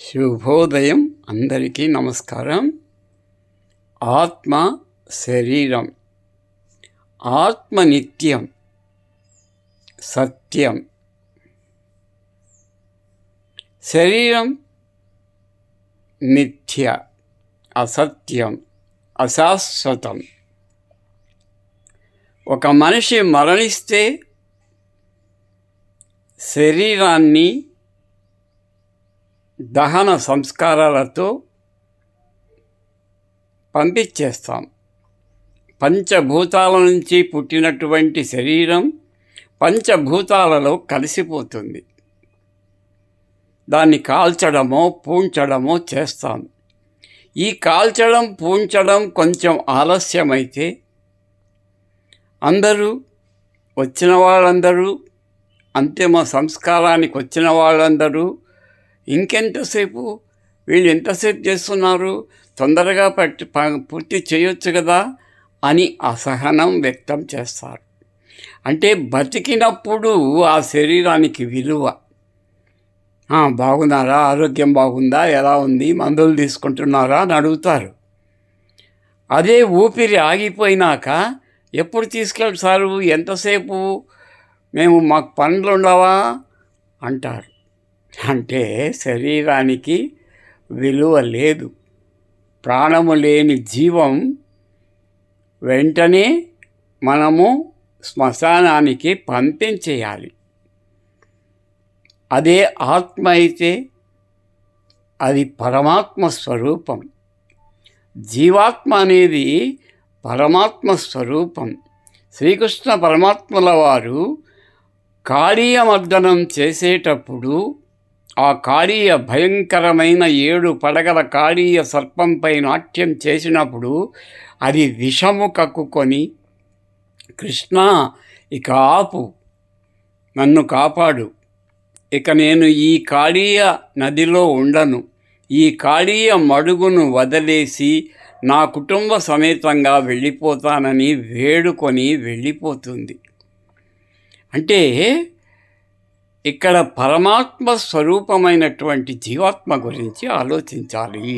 శుభోదయం. అందరికీ నమస్కారం. ఆత్మ శరీరం. ఆత్మ నిత్యం. సత్యం. శరీరం నిత్య. అసత్యం. అశాశ్వతం. ఒక మనిషి మరణిస్తే శరీరాన్ని దహన సంస్కారాలతో పంపించేస్తాం. పంచభూతాల నుంచి పుట్టినటువంటి శరీరం పంచభూతాలలో కలిసిపోతుంది. దాన్ని కాల్చడమో పూంచడమో చేస్తాం. ఈ కాల్చడం పూంచడం కొంచెం ఆలస్యమైతే అందరూ వచ్చిన వాళ్ళందరూ అంతిమ సంస్కారానికి వచ్చిన వాళ్ళందరూ ఇంకెంతసేపు? వీళ్ళు ఎంతసేపు చేస్తున్నారు? తొందరగా పట్టి పూర్తి చేయొచ్చు కదా? అని అసహనం వ్యక్తం చేస్తారు. అంటే బతికినప్పుడు ఆ శరీరానికి విలువ. బాగున్నారా? ఆరోగ్యం బాగుందా? ఎలా ఉంది? మందులు తీసుకుంటున్నారా? అని అడుగుతారు. అదే ఊపిరి ఆగిపోయినాక ఎప్పుడు తీసుకెళ్తారు? ఎంతసేపు? మేము మాకు పనులు ఉండవా? అంటారు. అంటే శరీరానికి విలువ లేదు. ప్రాణము లేని జీవం వెంటనే మనము శ్మశానానికి పంపించేయాలి. అదే ఆత్మ అయితే అది పరమాత్మ స్వరూపం. జీవాత్మ అనేది పరమాత్మ స్వరూపం. శ్రీకృష్ణ పరమాత్మల వారు కాళీయమర్దనం చేసేటప్పుడు ఆ కాళీయ భయంకరమైన ఏడు పడగల కాళీయ సర్పంపై నాట్యం చేసినప్పుడు అది విషము కక్కుకొని కృష్ణ ఇక ఆపు నన్ను కాపాడు. ఇక నేను ఈ కాళీయ నదిలో ఉండను. ఈ కాళీయ మడుగును వదిలేసి నా కుటుంబ సమేతంగా వెళ్ళిపోతానని వేడుకొని వెళ్ళిపోతుంది. అంటే ఇక్కడ పరమాత్మ స్వరూపమైనటువంటి జీవాత్మ గురించి ఆలోచించాలి.